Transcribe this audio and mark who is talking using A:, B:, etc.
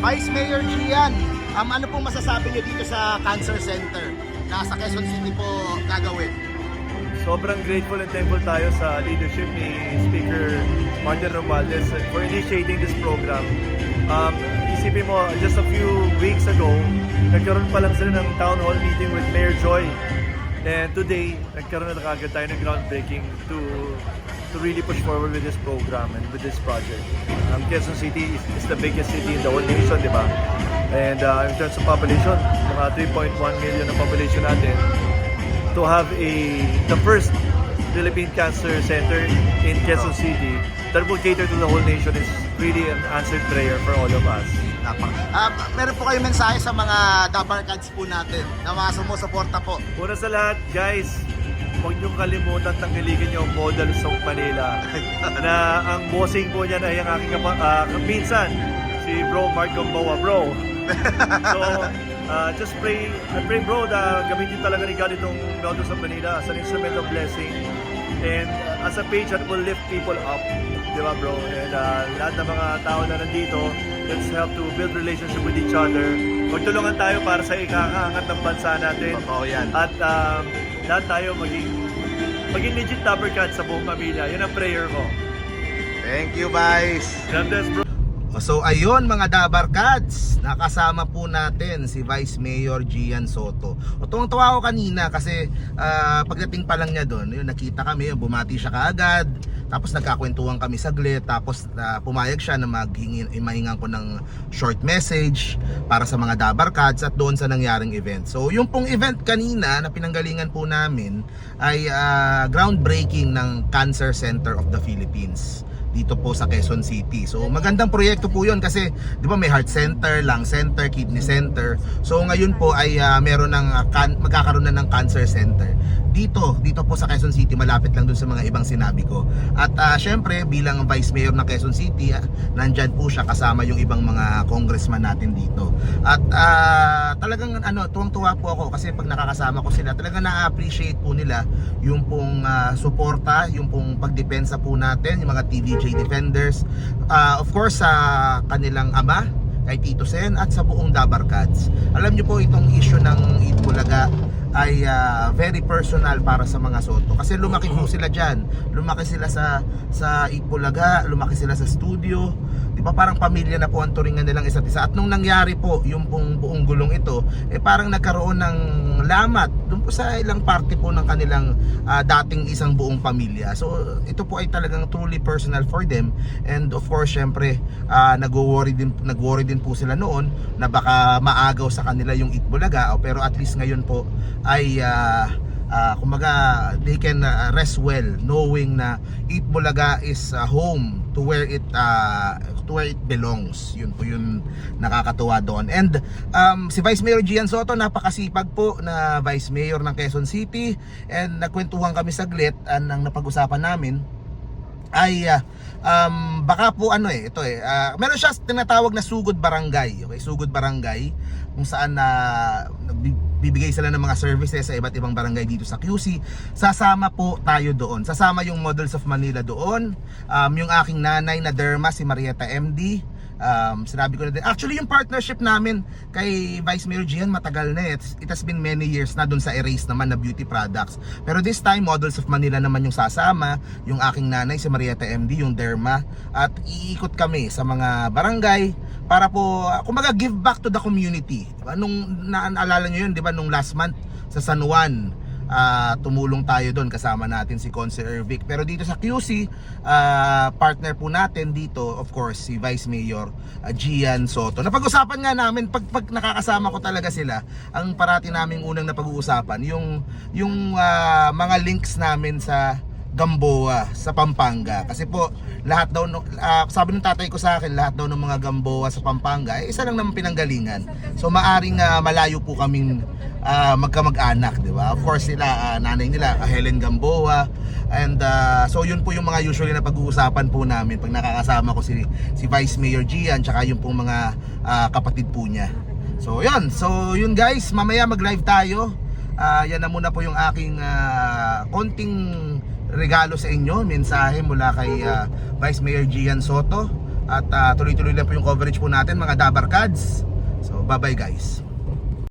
A: Vice Mayor Gian, um, ano pong masasabi niyo dito sa Cancer Center na sa Quezon City po gagawin?
B: Sobrang grateful and thankful tayo sa leadership ni Speaker Martin Romualdez for initiating this program. Um, isipin mo, just a few weeks ago, nagkaroon pa lang sila ng town hall meeting with Mayor Joy. And today, nagkaroon na kagad tayo ng groundbreaking to to really push forward with this program and with this project. Um, Quezon City is, is the biggest city in the whole nation, di ba? And uh, in terms of population, mga 3.1 million ang population natin, to have a the first Philippine Cancer Center in Quezon City that will cater to the whole nation is really an answered prayer for all of us.
A: Napak. Um, meron po kayo mensahe sa mga Dabar Cats po natin na mga sumusuporta po.
B: Una sa lahat, guys, huwag niyong kalimutan tangkilikin yung model sa Manila na ang bossing po niyan ay ang aking kapa, ah, kapinsan, si Bro Mark Gamboa, bro. so, uh, just pray, pray bro na gamitin talaga ni God itong Models of Manila as an instrument of blessing and uh, as a page that will lift people up. Di ba bro? And uh, lahat ng mga tao na nandito, let's help to build relationship with each other. Magtulungan tayo para sa ikakaangat ng bansa natin.
A: Totoo yan.
B: At um, lahat tayo maging maging legit Dapper Cat sa buong pamilya. Yun ang prayer ko.
A: Thank you, Vice.
B: God bless bro.
A: So ayun mga Dabar Cats, nakasama po natin si Vice Mayor Gian Soto. O tuwang-tuwa ako kanina kasi ah, pagdating pa lang niya doon, yun nakita kami, bumati siya kaagad. Tapos nagkakwentuhan kami saglit, tapos ah, pumayag siya na maghingi mahingan ko ng short message para sa mga Dabar Cats at doon sa nangyaring event. So yung pong event kanina na pinanggalingan po namin ay ah, groundbreaking ng Cancer Center of the Philippines dito po sa Quezon City. So magandang proyekto po 'yon kasi 'di ba may heart center, lung center, kidney center. So ngayon po ay ah, meron ng ah, can- magkakaroon na ng cancer center. Dito, dito po sa Quezon City, malapit lang dun sa mga ibang sinabi ko. At ah, syempre, bilang Vice Mayor ng Quezon City, ah, nandyan po siya kasama yung ibang mga congressman natin dito. At ah, talagang ano, tuwang-tuwa po ako kasi pag nakakasama ko sila, talagang na-appreciate po nila yung pong ah, suporta, yung pong pagdepensa po natin, yung mga TVJ defenders. Ah, of course, sa kanilang ama, kay Tito Sen at sa buong Dabar Cats. Alam niyo po itong issue ng Itbulaga ay ah, very personal para sa mga Soto kasi lumaki po sila diyan. Lumaki sila sa sa Itbulaga, lumaki sila sa studio. 'Di ba parang pamilya na po ang turingan nilang isa't isa. At nung nangyari po yung pong buong gulong ito, eh parang nagkaroon ng lamat po sa ilang parte po ng kanilang ah, dating isang buong pamilya. So ito po ay talagang truly personal for them and of course syempre ah, nagwo-worry din nagworry din po sila noon na baka maagaw sa kanila yung Itbulaga pero at least ngayon po ay ah, ah, kumbaga they can ah, rest well knowing na Itbulaga is ah, home to where it ah, to where it belongs. Yun po yun nakakatuwa doon. And um, si Vice Mayor Gian Soto napakasipag po na Vice Mayor ng Quezon City. And nagkwentuhan kami saglit ang ang napag-usapan namin ay ah, um, baka po ano eh ito eh ah, meron siya tinatawag na sugod barangay. Okay sugod barangay kung saan na bibigay sila ng mga services sa iba't ibang barangay dito sa QC sasama po tayo doon. Sasama yung Models of Manila doon. Um, yung aking nanay na derma si Marieta MD um, sinabi ko na din. Actually, yung partnership namin kay Vice Mayor Gian matagal na eh. It's- It has been many years na dun sa Erase naman na beauty products. Pero this time, Models of Manila naman yung sasama. Yung aking nanay, si Marieta MD, yung Derma. At iikot kami sa mga barangay para po, kumbaga, give back to the community. Diba? Nung naalala nyo yun, di ba, nung last month sa San Juan, ah, tumulong tayo doon kasama natin si Consular Vic. Pero dito sa QC, ah, partner po natin dito, of course, si Vice Mayor ah, Gian Soto. Napag-usapan nga namin, pag, pag nakakasama ko talaga sila, ang parati naming unang napag-uusapan, yung, yung ah, mga links namin sa Gamboa sa Pampanga kasi po lahat daw ah, sabi ng tatay ko sa akin lahat daw ng mga Gamboa sa Pampanga eh, isa lang naman pinanggalingan so maaring ah, malayo po kaming ah, magkamag-anak di ba of course sila ah, nanay nila ah, Helen Gamboa and ah, so yun po yung mga usually na pag-uusapan po namin pag nakakasama ko si si Vice Mayor Gian tsaka yung pong mga ah, kapatid po niya so yun so yun guys mamaya mag-live tayo Ah, yan na muna po yung aking ah, konting regalo sa inyo, mensahe mula kay ah, Vice Mayor Gian Soto. At ah, tuloy-tuloy lang po yung coverage po natin mga Dabarkads. So bye-bye guys.